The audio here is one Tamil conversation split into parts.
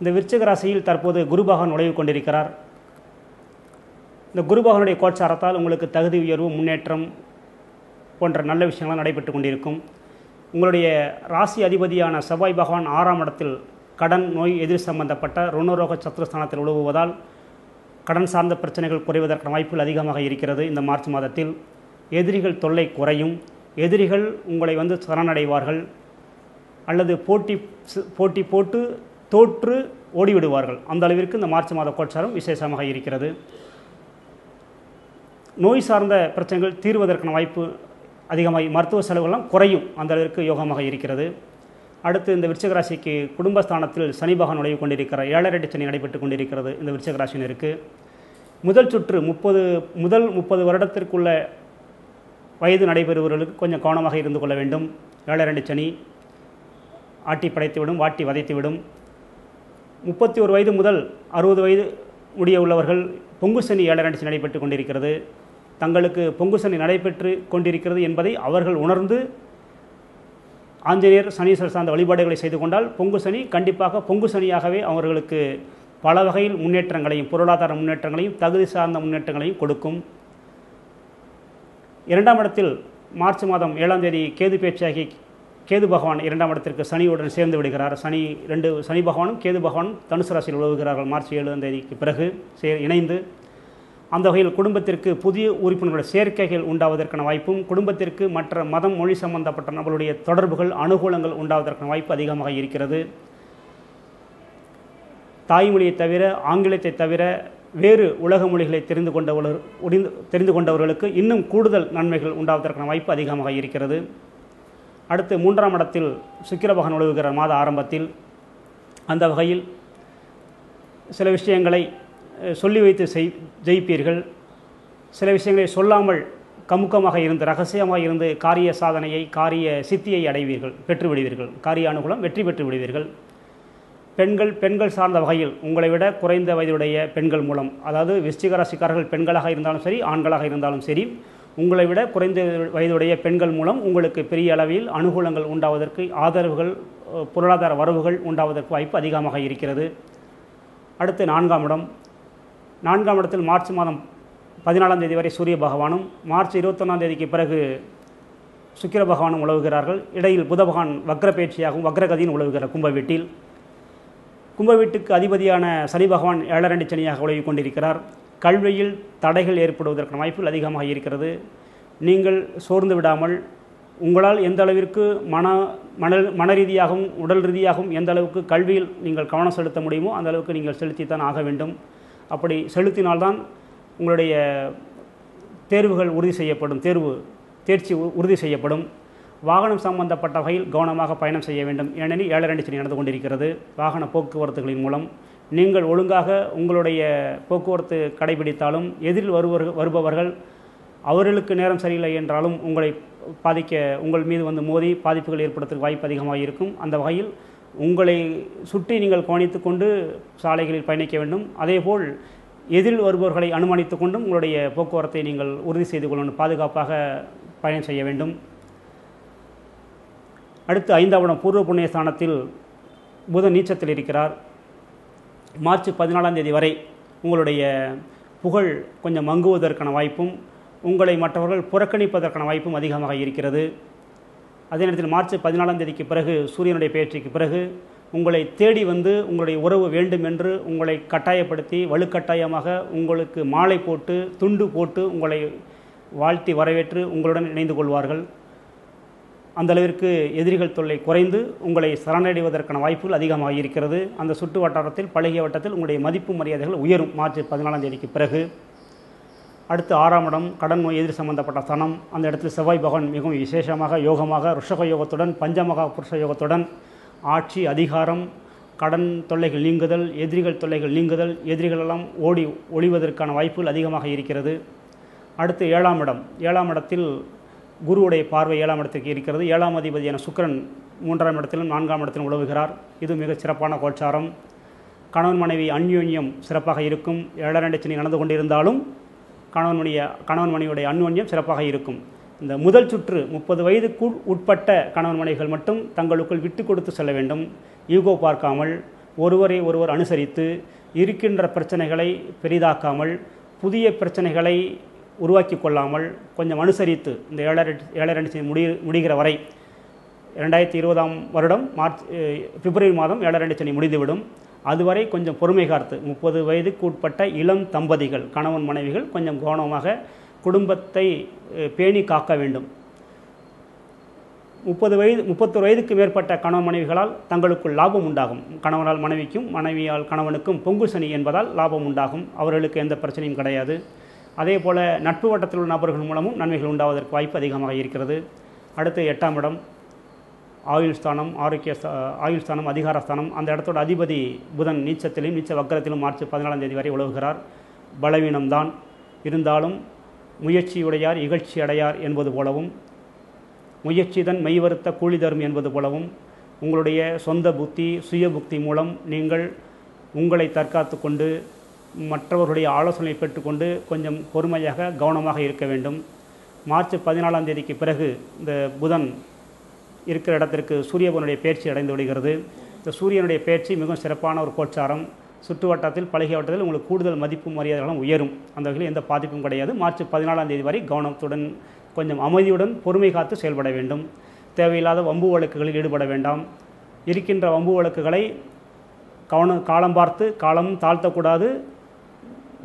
இந்த விருச்சிக ராசியில் தற்போது குருபகவான் நுழைவு கொண்டிருக்கிறார். இந்த குருபகவனுடைய கோச்சாரத்தால் உங்களுக்கு தகுதி உயர்வு முன்னேற்றம் போன்ற நல்ல விஷயங்கள்லாம் நடைபெற்று கொண்டிருக்கும். உங்களுடைய ராசி அதிபதியான செவ்வாய் பகவான் ஆறாம் இடத்தில் கடன் நோய் எதிர் சம்பந்தப்பட்ட ருணரோக சத்துருஸ்தானத்தில் உழுவுவதால் கடன் சார்ந்த பிரச்சனைகள் குறைவதற்கான வாய்ப்புகள் அதிகமாக இருக்கிறது இந்த மார்ச் மாதத்தில். எதிரிகள் தொல்லை குறையும். எதிரிகள் உங்களை வந்து சரணடைவார்கள். அல்லது போட்டி போட்டி போட்டு தோற்று ஓடிவிடுவார்கள். அந்த அளவிற்கு இந்த மார்ச் மாத கோட்சாரம் விசேஷமாக இருக்கிறது. நோய் சார்ந்த பிரச்சனைகள் தீர்வதற்கான வாய்ப்பு அதிகமாகி மருத்துவ செலவுகள்லாம் குறையும். அந்த அளவிற்கு யோகமாக இருக்கிறது. அடுத்து இந்த விருச்சகராசிக்கு குடும்பஸ்தானத்தில் சனி பகவான் நுழைவு கொண்டிருக்கிற ஏழரை சனி நடைபெற்று கொண்டிருக்கிறது இந்த விருச்சகராசினருக்கு முதல் சுற்று முப்பது முதல் முப்பது வருடத்திற்குள்ள வயது நடைபெறுபவர்களுக்கு கொஞ்சம் கவனமாக இருந்து கொள்ள வேண்டும். ஏழரை சனி ஆட்டி படைத்துவிடும் வாட்டி வதைத்துவிடும். முப்பத்தி ஒரு வயது முதல் அறுபது வயது முடிய உள்ளவர்கள் பொங்கு சனி ஏழரை நடைபெற்று கொண்டிருக்கிறது. தங்களுக்கு பொங்கு சனி நடைபெற்று கொண்டிருக்கிறது என்பதை அவர்கள் உணர்ந்து ஆஞ்சநேயர் சனீஸ்வரர் சார்ந்த வழிபாடுகளை செய்து கொண்டால் பொங்கு சனி கண்டிப்பாக பொங்கு சனியாகவே அவர்களுக்கு பல வகையில் முன்னேற்றங்களையும் பொருளாதார முன்னேற்றங்களையும் தகுதி சார்ந்த முன்னேற்றங்களையும் கொடுக்கும். இரண்டாம் இடத்தில் மார்ச் மாதம் ஏழாம் தேதி கேது பேச்சாகி கேது பகவான் இரண்டாம் இடத்திற்கு சனியுடன் சேர்ந்து விடுகிறார். சனி ரெண்டு சனி பகவானும் கேது பகவானும் தனுசு ராசியில் உழவுகிறார்கள். மார்ச் ஏழாம் தேதிக்கு பிறகு சே இணைந்து அந்த வகையில் குடும்பத்திற்கு புதிய உறுப்பினர்களுடைய சேர்க்கைகள் உண்டாவதற்கான வாய்ப்பும் குடும்பத்திற்கு மற்ற மதம் மொழி சம்பந்தப்பட்ட நம்மளுடைய தொடர்புகள் அனுகூலங்கள் உண்டாவதற்கான வாய்ப்பு அதிகமாக இருக்கிறது. தாய்மொழியை தவிர ஆங்கிலத்தை தவிர வேறு உலக மொழிகளை தெரிந்து கொண்டவர்கள் தெரிந்து கொண்டவர்களுக்கு இன்னும் கூடுதல் நன்மைகள் உண்டாவதற்கான வாய்ப்பு அதிகமாக இருக்கிறது. அடுத்து மூன்றாம் இடத்தில் சுக்கிர பகவான் மாத ஆரம்பத்தில் அந்த வகையில் சில விஷயங்களை சொல்லி வைத்து செய் ஜெயிப்பீர்கள். சில விஷயங்களை சொல்லாமல் கமுக்கமாக இருந்து ரகசியமாக இருந்து காரிய சாதனையை காரிய சித்தியை அடைவீர்கள் பெற்று விடுவீர்கள். காரிய அனுகூலம் வெற்றி பெற்று விடுவீர்கள். பெண்கள் பெண்கள் சார்ந்த வகையில் உங்களை விட குறைந்த வயதுடைய பெண்கள் மூலம் அதாவது விஷ்டிகராசிக்காரர்கள் பெண்களாக இருந்தாலும் சரி ஆண்களாக இருந்தாலும் சரி உங்களை விட குறைந்த வயதுடைய பெண்கள் மூலம் உங்களுக்கு பெரிய அளவில் அனுகூலங்கள் உண்டாவதற்கு ஆதரவுகள் பொருளாதார வரவுகள் உண்டாவதற்கு வாய்ப்பு அதிகமாக இருக்கிறது. அடுத்து நான்காம் இடம். நான்காம் இடத்தில் மார்ச் மாதம் பதினாலாம் தேதி வரை சூரிய பகவானும் மார்ச் இருபத்தொன்னாம் தேதிக்கு பிறகு சுக்கிர பகவானும் உழவுகிறார்கள். இடையில் புத பகவான் வக்ர பயிற்சியாகவும் வக்ரகதியும் உழவுகிறார் கும்ப வீட்டில் கும்ப வீட்டுக்கு அதிபதியான சனி பகவான் ஏழரண்டி சனியாக உழவி கொண்டிருக்கிறார். கல்வியில் தடைகள் ஏற்படுவதற்கான வாய்ப்புகள் அதிகமாக இருக்கிறது. நீங்கள் சோர்ந்து விடாமல் உங்களால் எந்த அளவிற்கு மன மன மன ரீதியாகவும் உடல் ரீதியாகவும் எந்த அளவுக்கு கல்வியில் நீங்கள் கவனம் செலுத்த முடியுமோ அந்த அளவுக்கு நீங்கள் செலுத்தித்தான் ஆக வேண்டும். அப்படி செலுத்தினால்தான் உங்களுடைய தேர்வுகள் உறுதி செய்யப்படும் தேர்வு தேர்ச்சி உறுதி செய்யப்படும். வாகனம் சம்பந்தப்பட்ட வகையில் கவனமாக பயணம் செய்ய வேண்டும். ஏனெனில் ஏழரை சனி நடந்து கொண்டிருக்கிறது. வாகன போக்குவரத்துகளின் மூலம் நீங்கள் ஒழுங்காக உங்களுடைய போக்குவரத்து கடைபிடித்தாலும் எதிரில் வருவர் வருபவர்கள் அவர்களுக்கு நேரம் சரியில்லை என்றாலும் உங்களை பாதிக்க உங்கள் மீது வந்து மோதி பாதிப்புகள் ஏற்படுத்துக்கு வாய்ப்பு அதிகமாக இருக்கும். அந்த வகையில் உங்களை சுற்றி நீங்கள் கவனித்து கொண்டு சாலைகளில் பயணிக்க வேண்டும். அதேபோல் எதிரில் வருபவர்களை அனுமானித்து கொண்டும் உங்களுடைய போக்குவரத்தை நீங்கள் உறுதி செய்து கொள்ளணும். பாதுகாப்பாக பயணம் செய்ய வேண்டும். அடுத்து ஐந்தாவடம் பூர்வ புண்ணிய ஸ்தானத்தில் புதன் நீச்சத்தில் இருக்கிறார். மார்ச் பதினாலாம் தேதி வரை உங்களுடைய புகழ் கொஞ்சம் மங்குவதற்கான வாய்ப்பும் உங்களை மற்றவர்கள் புறக்கணிப்பதற்கான வாய்ப்பும் அதிகமாக இருக்கிறது. அதே நேரத்தில் மார்ச் பதினாலாம் தேதிக்கு பிறகு சூரியனுடைய பயிற்சிக்கு பிறகு உங்களை தேடி வந்து உங்களுடைய உறவு வேண்டும் என்று உங்களை கட்டாயப்படுத்தி வலுக்கட்டாயமாக உங்களுக்கு மாலை போட்டு துண்டு போட்டு உங்களை வாழ்த்தி வரவேற்று உங்களுடன் இணைந்து கொள்வார்கள். அந்தளவிற்கு எதிரிகள் தொல்லை குறைந்து உங்களை சரணடைவதற்கான வாய்ப்புகள் அதிகமாக இருக்கிறது அந்த சுற்று வட்டாரத்தில் பழகிய வட்டத்தில் உங்களுடைய மதிப்பு மரியாதைகள் உயரும். மார்ச் பதினாலாம் தேதிக்கு பிறகு. அடுத்து ஆறாம் இடம் கடன் நோய் எதிர் சம்பந்தப்பட்ட ஸ்தனம் அந்த இடத்தில் செவ்வாய் பகவான் மிகவும் விசேஷமாக யோகமாக ருஷக யோகத்துடன் பஞ்சமகா புருஷ யோகத்துடன் ஆட்சி அதிகாரம் கடன் தொல்லைகள் நீங்குதல் எதிரிகள் தொல்லைகள் நீங்குதல் எதிரிகளெல்லாம் ஓடி ஒளிவதற்கான வாய்ப்புகள் அதிகமாக இருக்கிறது. அடுத்து ஏழாம் இடம். ஏழாம் இடத்தில் குருவுடைய பார்வை ஏழாம் இடத்திற்கு இருக்கிறது. ஏழாம் அதிபதியான சுக்கரன் மூன்றாம் இடத்திலும் நான்காம் இடத்திலும் உழவுகிறார். இது மிகச் சிறப்பான கோச்சாரம். கணவன் மனைவி அந்யோன்யம் சிறப்பாக இருக்கும். ஏழரை சனி நடந்து கொண்டிருந்தாலும் கணவன் மணிய கணவன் மனைவியுடைய அந்யோன்யம் சிறப்பாக இருக்கும். இந்த முதல் சுற்று முப்பது வயதுக்கு உட்பட்ட கணவன் மனைவிகள் மட்டும் தங்களுக்குள் விட்டு கொடுத்து செல்ல வேண்டும். ஈகோ பார்க்காமல் ஒருவரை ஒருவர் அனுசரித்து இருக்கின்ற பிரச்சனைகளை பெரிதாக்காமல் புதிய பிரச்சனைகளை உருவாக்கி கொள்ளாமல் கொஞ்சம் அனுசரித்து இந்த ஏழரை ஏழரை சனி முடி முடிகிற வரை ரெண்டாயிரத்தி இருபதாம் வருடம் மார்ச் பிப்ரவரி மாதம் ஏழரை சனி முடிந்துவிடும். அதுவரை கொஞ்சம் பொறுமை காத்து முப்பது வயதுக்கு உட்பட்ட இளம் தம்பதிகள் கணவன் மனைவிகள் கொஞ்சம் கவனமாக குடும்பத்தை பேணி காக்க வேண்டும். முப்பது வயது முப்பத்தொரு வயதுக்கு மேற்பட்ட கணவன் மனைவிகளால் தங்களுக்குள் லாபம் உண்டாகும். கணவனால் மனைவிக்கும் மனைவியால் கணவனுக்கும் பொங்கு சனி என்பதால் லாபம் உண்டாகும். அவர்களுக்கு எந்த பிரச்சனையும் கிடையாது. அதே போல் நட்பு வட்டத்தில் உள்ள நபர்கள் மூலமும் நன்மைகள் உண்டாவதற்கு வாய்ப்பு அதிகமாக இருக்கிறது. அடுத்து எட்டாம் இடம் ஆயுள் ஸ்தானம் ஆரோக்கிய ஸ்தா- ஆயுள் ஸ்தானம் அதிகார ஸ்தானம். அந்த இடத்தோட அதிபதி புதன் நீச்சத்திலும் நீச்ச வக்கரத்திலும் மார்ச் பதினாலாம் தேதி வரை உலவுகிறார். பலவீனம்தான். இருந்தாலும் முயற்சியுடையார் இகழ்ச்சி அடையார் என்பது போலவும் முயற்சிதன் மெய்வருத்த கூலி தரும் என்பது போலவும் உங்களுடைய சொந்த புத்தி சுய புக்தி மூலம் நீங்கள் உங்களை தற்காத்து கொண்டு மற்றவர்களுடைய ஆலோசனை பெற்றுக்கொண்டு கொஞ்சம் பொறுமையாக கவனமாக இருக்க வேண்டும். மார்ச் பதினாலாம் தேதிக்கு பிறகு இந்த புதன் இருக்கிற இடத்திற்கு சூரியபவனுடைய பயிற்சி அடைந்து விடுகிறது. இந்த சூரியனுடைய பயிற்சி மிகவும் சிறப்பான ஒரு கோச்சாரம். சுற்று வட்டத்தில் பழகிய வட்டத்தில் உங்களுக்கு கூடுதல் மதிப்பு மரியாதைகளும் உயரும். அந்த வகையில் எந்த பாதிப்பும் கிடையாது. மார்ச் பதினாலாம் தேதி வரை கவனத்துடன் கொஞ்சம் அமைதியுடன் பொறுமை காத்து செயல்பட வேண்டும். தேவையில்லாத வம்பு வழக்குகளில் ஈடுபட வேண்டாம். இருக்கின்ற வம்பு வழக்குகளை கவனம் காலம் பார்த்து காலம் தாழ்த்தக்கூடாது.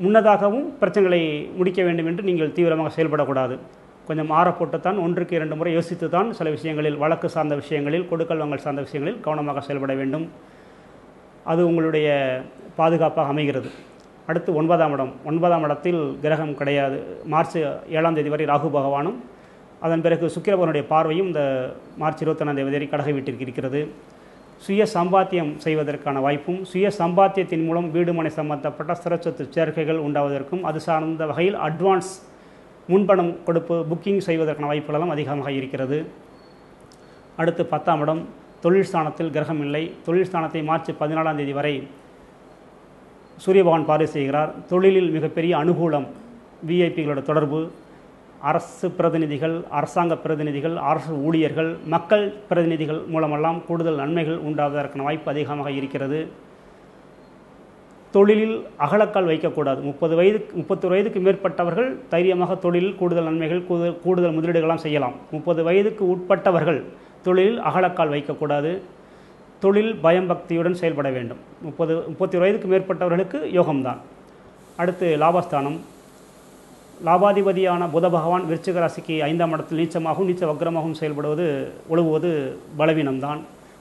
முன்னதாகவும் பிரச்சனைகளை முடிக்க வேண்டும் என்று நீங்கள் தீவிரமாக செயல்படக்கூடாது. கொஞ்சம் ஆறப்போட்டுத்தான் ஒன்றுக்கு இரண்டு முறை யோசித்து தான் சில விஷயங்களில் வழக்கு சார்ந்த விஷயங்களில் கொடுக்கல் வாங்கல் சார்ந்த விஷயங்களில் கவனமாக செயல்பட வேண்டும். அது உங்களுடைய பாதுகாப்பாக அமைகிறது. அடுத்து ஒன்பதாம் இடம். ஒன்பதாம் இடத்தில் கிரகம் கிடையாது. மார்ச் ஏழாம் தேதி வரை ராகு பகவானும் அதன் பிறகு சுக்கிரபவனுடைய பார்வையும் இந்த மார்ச் இருபத்தொன்னாம் தேதி வரை கடக வீட்டிற்கு இருக்கிறது. சுய சம்பாத்தியம் செய்வதற்கான வாய்ப்பும் சுய சம்பாத்தியத்தின் மூலம் வீடுமனை சம்பந்தப்பட்ட சிறச்சத்து சேர்க்கைகள் உண்டாவதற்கும் அது சார்ந்த வகையில் அட்வான்ஸ் முன்பணம் கொடுப்பு புக்கிங் செய்வதற்கான வாய்ப்புகளெல்லாம் அதிகமாக இருக்கிறது. அடுத்து பத்தாம் இடம் தொழில் ஸ்தானத்தில் கிரகம் இல்லை. தொழில் ஸ்தானத்தை மார்ச் பதினாலாம் தேதி வரை சூரியபகவான் பார்வை செய்கிறார். தொழிலில் மிகப்பெரிய அனுகூலம் விஐபிகளோட தொடர்பு அரசு பிரதிநிதிகள் அரசாங்க பிரதிநிதிகள் அரசு ஊழியர்கள் மக்கள் பிரதிநிதிகள் மூலமெல்லாம் கூடுதல் நன்மைகள் உண்டாவதற்கான வாய்ப்பு அதிகமாக இருக்கிறது. தொழிலில் அகலக்கால் வைக்கக்கூடாது. முப்பது வயதுக்கு முப்பத்தொரு வயதுக்கு மேற்பட்டவர்கள் தைரியமாக தொழிலில் கூடுதல் நன்மைகள் கூடுதல் கூடுதல் முதலீடுகளாம் செய்யலாம். முப்பது வயதுக்கு உட்பட்டவர்கள் தொழிலில் அகலக்கால் வைக்கக்கூடாது. தொழில் பயம் பக்தியுடன் செயல்பட வேண்டும். முப்பது முப்பத்தி வயதுக்கு மேற்பட்டவர்களுக்கு யோகம்தான். அடுத்து லாபஸ்தானம். லாபாதிபதியான புத பகவான் விருச்சிக ராசிக்கு ஐந்தாம் இடத்தில் நீச்சமாகவும் நீச்ச வக்ரமாகவும் செயல்படுவது ஒழுகுவது பலவீனம்தான்.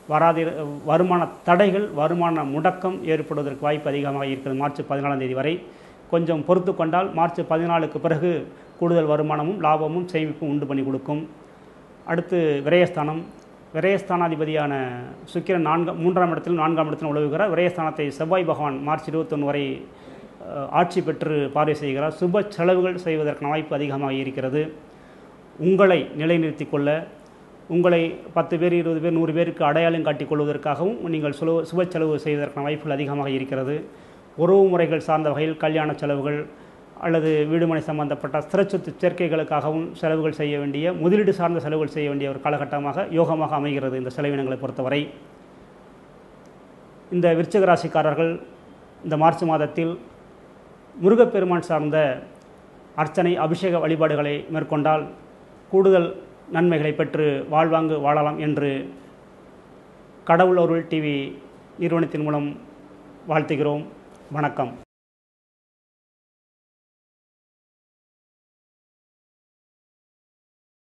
வராதி வருமான தடைகள் வருமான முடக்கம் ஏற்படுவதற்கு வாய்ப்பு அதிகமாக இருக்கிறது மார்ச் பதினாலாம் தேதி வரை. கொஞ்சம் பொறுத்து கொண்டால் மார்ச் பதினாலுக்கு பிறகு கூடுதல் வருமானமும் லாபமும் சேமிப்பும் உண்டு பண்ணி கொடுக்கும். அடுத்து விரயஸ்தானம். விரயஸ்தானாதிபதியான சுக்கிரன் நான்காம் மூன்றாம் இடத்திலும் நான்காம் இடத்திலும் உழவுகிறார். விரயஸ்தானத்தை செவ்வாய் பகவான் மார்ச் இருபத்தொன்று வரை ஆட்சி பெற்று பார்வை செய்கிறார். சுப செலவுகள் செய்வதற்கான வாய்ப்பு அதிகமாக இருக்கிறது. உங்களை நிலைநிறுத்தி கொள்ள உங்களை பத்து பேர் இருபது பேர் நூறு பேருக்கு அடையாளம் காட்டிக் கொள்வதற்காகவும் நீங்கள் சுல சுப செலவு செய்வதற்கான வாய்ப்புகள் அதிகமாக இருக்கிறது. உறவு முறைகள் சார்ந்த வகையில் கல்யாண செலவுகள் அல்லது வீடுமனை சம்பந்தப்பட்ட ஸ்திரச்சொத்து சேர்க்கைகளுக்காகவும் செலவுகள் செய்ய வேண்டிய முதலீடு சார்ந்த செலவுகள் செய்ய வேண்டிய ஒரு காலகட்டமாக யோகமாக அமைகிறது இந்த செலவினங்களை பொறுத்தவரை. இந்த விருச்சக ராசிக்காரர்கள் இந்த மார்ச் மாதத்தில் முருகப்பெருமான் சார்ந்த அர்ச்சனை அபிஷேக வழிபாடுகளை மேற்கொண்டால் கூடுதல் நன்மைகளை பெற்று வாழ்வாங்கு வாழலாம் என்று கடவுள் அருள் டிவி நிறுவனத்தின் மூலம் வாழ்த்துகிறோம். வணக்கம்.